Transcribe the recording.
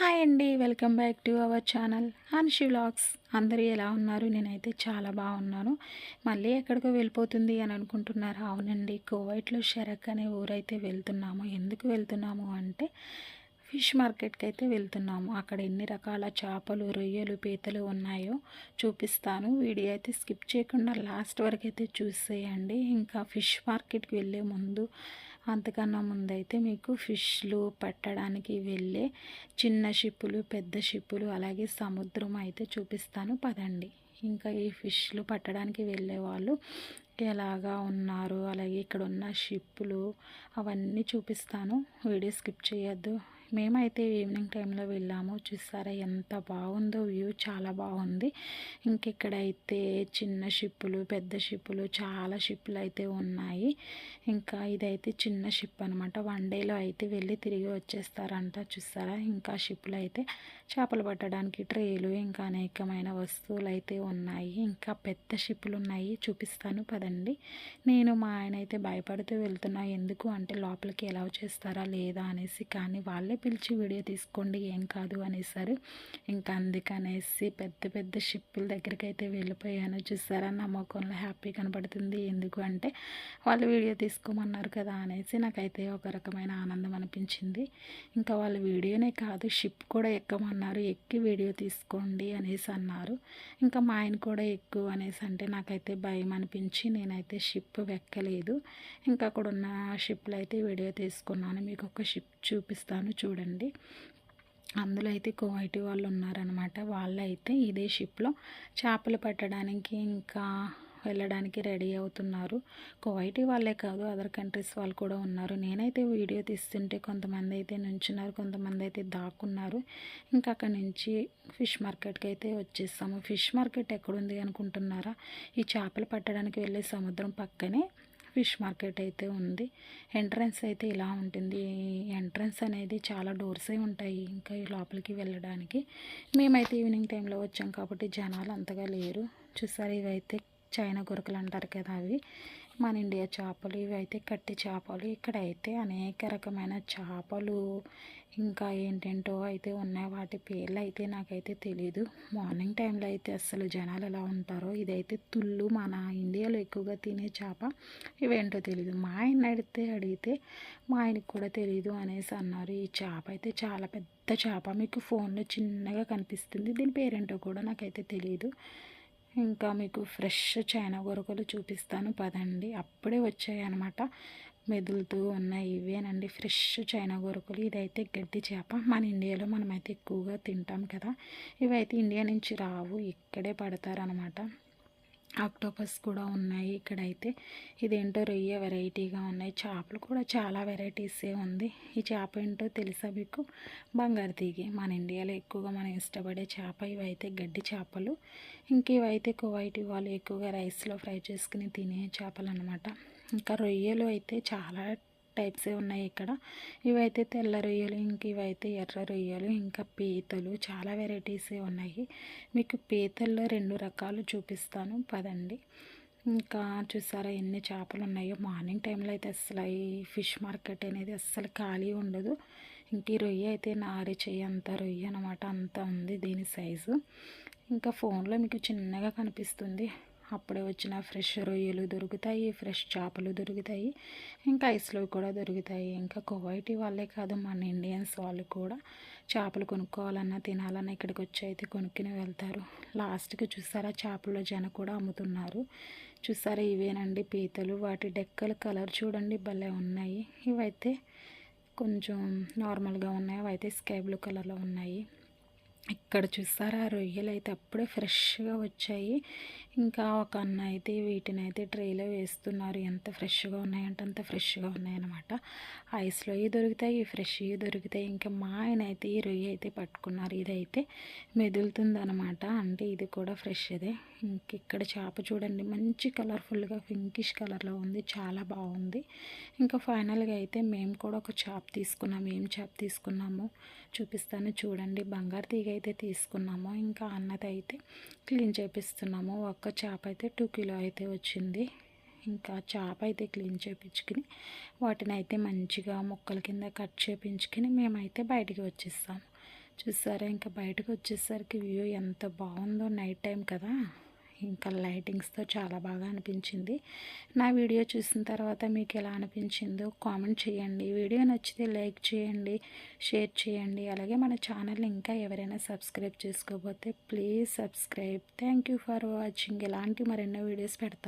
Hi అండి welcome back to our channel Hanshi vlogs. అందరూ ఎలా ఉన్నారు? నేనైతే చాలా బాగున్నాను. మళ్ళీ ఎక్కడికో వెళ్ళిపోతుంది అని అనుకుంటున్నారు. అవునండి కోవైట్లో షరక్ అనే ఊరైతే వెళ్తున్నాము. ఎందుకు వెళ్తున్నాము అంటే ఫిష్ మార్కెట్కి అయితే వెళ్తున్నాము. అక్కడ ఎన్ని రకాల చేపలు రొయ్యలు పీతలు ఉన్నాయో చూపిస్తాను. వీడియో అయితే స్కిప్ చేయకుండా లాస్ట్ వరకు అయితే చూసేయండి. ఇంకా ఫిష్ మార్కెట్కి వెళ్ళే ముందు అంతకన్నా ముందైతే మీకు ఫిష్లు పట్టడానికి వెళ్ళే చిన్న షిప్పులు పెద్ద షిప్పులు అలాగే సముద్రం అయితే చూపిస్తాను. పదండి. ఇంకా ఈ ఫిష్లు పట్టడానికి వెళ్ళే వాళ్ళు ఎలాగా ఉన్నారు? అలాగే ఇక్కడ ఉన్న షిప్పులు అవన్నీ చూపిస్తాను. వీడియో స్కిప్ చేయొద్దు. మేమైతే ఈవినింగ్ టైంలో వెళ్ళాము. చూసారా ఎంత బాగుందో వ్యూ చాలా బాగుంది. ఇంకెక్కడైతే చిన్న షిప్పులు పెద్ద షిప్పులు చాలా షిప్పులు అయితే ఉన్నాయి. ఇంకా ఇదైతే చిన్న షిప్ అనమాట వన్ డేలో అయితే వెళ్ళి తిరిగి వచ్చేస్తారంట చూసారా. ఇంకా షిప్పులు అయితే చేపలు పట్టడానికి ట్రేలు ఇంకా అనేకమైన వస్తువులు అయితే ఉన్నాయి. ఇంకా పెద్ద షిప్పులు ఉన్నాయి. చూపిస్తాను పదండి. నేను మా ఆయన అయితే భయపడుతూ వెళ్తున్నా. ఎందుకు అంటే లోపలికి ఎలా చేస్తారా లేదా అనేసి. కానీ వాళ్ళే పిలిచి వీడియో తీసుకోండి ఏం కాదు అనేసారు. ఇంకా అందుకనేసి పెద్ద పెద్ద షిప్పుల దగ్గరికి అయితే వెళ్ళిపోయాను. చూసారా నా ముఖంలో హ్యాపీ కనబడుతుంది. ఎందుకు అంటే వాళ్ళు వీడియో తీసుకోమన్నారు కదా అనేసి నాకైతే ఒక రకమైన ఆనందం అనిపించింది. ఇంకా వాళ్ళు వీడియోనే కాదు షిప్ కూడా ఎక్కమన్నారు. ఎక్కి వీడియో తీసుకోండి అనేసి అన్నారు. ఇంకా మా ఆయన కూడా ఎక్కువ అనేసి అంటే నాకైతే భయం అనిపించి నేనైతే షిప్ ఎక్కలేదు ఇంకా అక్కడ ఉన్న షిప్లో అయితే వీడియో తీసుకున్నాను. మీకు ఒక షిప్ చూపిస్తాను చూ చూడండి. అందులో అయితే కువైటీ వాళ్ళు ఉన్నారనమాట వాళ్ళైతే ఇదే షిప్లో చేపలు పట్టడానికి ఇంకా వెళ్ళడానికి రెడీ అవుతున్నారు. కువైటీ వాళ్ళే కాదు అదర్ కంట్రీస్ వాళ్ళు కూడా ఉన్నారు. నేనైతే వీడియో తీస్తుంటే కొంతమంది అయితే నుంచున్నారు కొంతమంది అయితే దాక్కున్నారు. ఇంకా అక్కడ నుంచి ఫిష్ మార్కెట్కి అయితే వచ్చేస్తాము ఫిష్ మార్కెట్ ఎక్కడుంది అనుకుంటున్నారా? ఈ చేపలు పట్టడానికి వెళ్ళే సముద్రం పక్కనే ఫిష్ మార్కెట్ అయితే ఉంది. ఎంట్రన్స్ అయితే ఇలా ఉంటుంది. ఎంట్రన్స్ అనేది చాలా డోర్సే ఉంటాయి ఇంకా లోపలికి వెళ్ళడానికి. మేమైతే ఈవినింగ్ టైంలో వచ్చాం కాబట్టి జనాలు అంతగా లేరు. చూసారు ఇవైతే చైనా గురకలు అంటారు కదా అవి. మన ఇండియా చేపలు ఇవి అయితే కట్టి చేపలు ఇక్కడైతే అనేక రకమైన చేపలు ఇంకా ఏంటేంటో అయితే ఉన్నాయి. వాటి పేర్లు అయితే నాకైతే తెలీదు. మార్నింగ్ టైంలో అయితే అస్సలు జనాలు ఎలా ఉంటారో ఇదైతే తుళ్ళు మన ఇండియాలో ఎక్కువగా తినే చేప. ఇవేంటో తెలీదు. మా ఆయన అడిగితే అడిగితే మా ఆయనకు కూడా తెలీదు అనేసి అన్నారు. ఈ చేప అయితే చాలా పెద్ద చేప. మీకు ఫోన్లో చిన్నగా కనిపిస్తుంది. దీని పేరేంటో కూడా నాకైతే తెలియదు ఇంకా మీకు ఫ్రెష్ చైనా గొరకలు చూపిస్తాను. పదండి. అప్పుడే వచ్చాయి అనమాట మెదులుతూ ఉన్నాయి ఇవేనండి ఫ్రెష్ చైనా గొరకలు ఇదైతే గడ్డి చేప. మన ఇండియాలో మనమైతే ఎక్కువగా తింటాం కదా. ఇవైతే ఇండియా నుంచి రావు. ఇక్కడే పడతారనమాట ఆక్టోపస్ కూడా ఉన్నాయి ఇక్కడైతే. ఇదేంటో రొయ్య వెరైటీగా ఉన్నాయి. చేపలు కూడా చాలా వెరైటీసే ఉంది. ఈ చేప ఏంటో తెలుసా మీకు? బంగారు తీగి. మన ఇండియాలో ఎక్కువగా మనం ఇష్టపడే చేప ఇవైతే గడ్డి చేపలు. ఇంక ఇవైతే కువైట్ వాళ్ళు ఎక్కువగా రైస్లో ఫ్రై చేసుకుని తినే చేపలు అనమాట ఇంకా రొయ్యలు అయితే చాలా టైప్సే ఉన్నాయి ఇక్కడ. ఇవైతే తెల్ల రొయ్యలు ఇంక ఇవైతే ఎర్ర రొయ్యలు ఇంకా పీతలు చాలా వెరైటీసే ఉన్నాయి. మీకు పీతల్లో రెండు రకాలు చూపిస్తాను. పదండి. ఇంకా చూసారా ఎన్ని చేపలు ఉన్నాయో. మార్నింగ్ టైంలో అయితే అసలు ఈ ఫిష్ మార్కెట్ అనేది అస్సలు ఖాళీ ఉండదు. ఇంక ఈ రొయ్య అయితే నారి చెయ్యి అంత రొయ్య అనమాట అంత ఉంది దీని సైజు. ఇంకా ఫోన్లో మీకు చిన్నగా కనిపిస్తుంది. అప్పుడే వచ్చిన ఫ్రెష్ రొయ్యలు దొరుకుతాయి ఫ్రెష్ చేపలు దొరుకుతాయి ఇంకా ఐస్లో కూడా దొరుకుతాయి. ఇంకా కువైటీ వాళ్ళే కాదు మన ఇండియన్స్ వాళ్ళు కూడా చేపలు కొనుక్కోవాలన్నా తినాలన్నా ఇక్కడికి వచ్చి అయితే కొనుక్కుని వెళ్తారు. లాస్ట్కి చూసారా చేపల జన కూడా అమ్ముతున్నారు. చూసారా ఇవేనండి పీతలు వాటి డెక్కల కలర్ చూడండి భలే ఉన్నాయి. ఇవైతే కొంచెం నార్మల్గా ఉన్నాయి అవైతే స్కై బ్లూ కలర్లో ఉన్నాయి. ఇక్కడ చూసారా రొయ్యలు అయితే అప్పుడే ఫ్రెష్గా వచ్చాయి. ఇంకా ఒక అన్న అయితే వీటిని అయితే ట్రేలో వేస్తున్నారు. ఎంత ఫ్రెష్గా ఉన్నాయంటే అంత ఫ్రెష్గా ఉన్నాయన్నమాట. ఐస్లో దొరుకుతాయి ఫ్రెష్వి దొరుకుతాయి. ఇంకా మా ఆయన అయితే ఈ రొయ్య అయితే పట్టుకున్నారు. ఇదైతే మెదులుతుందనమాట అంటే ఇది కూడా ఫ్రెష్ ఇదే ఇంక ఇక్కడ చేప చూడండి. మంచి కలర్ఫుల్గా పింకిష్ కలర్లో ఉంది. చాలా బాగుంది. ఇంకా ఫైనల్గా అయితే మేము కూడా ఒక చేప తీసుకున్నాము ఏం చేప తీసుకున్నాము చూపిస్తాను. చూడండి. బంగారు తీగ అయితే తీసుకున్నాము. ఇంకా అన్నది అయితే క్లీన్ చేపిస్తున్నాము. ఒక్క చేప అయితే టూ కిలో అయితే వచ్చింది. ఇంకా చేప అయితే క్లీన్ చేయించుకుని వాటిని అయితే మంచిగా ముక్కల కింద కట్ చేయించుకుని మేమైతే బయటికి వచ్చేస్తాము. చూసారా? ఇంకా బయటకు వచ్చేసరికి వ్యూ ఎంత బాగుందో నైట్ టైం కదా. ఇంకా లైటింగ్స్తో చాలా బాగా అనిపించింది. నా వీడియో చూసిన తర్వాత మీకు ఎలా అనిపించిందో కామెంట్ చేయండి. వీడియో నచ్చితే లైక్ చేయండి షేర్ చేయండి. అలాగే మన ఛానల్ ఇంకా ఎవరైనా సబ్స్క్రైబ్ చేసుకోకపోతే please subscribe. Thank for watching. ఇలాంటి మరెన్నో వీడియోస్ పెడతాను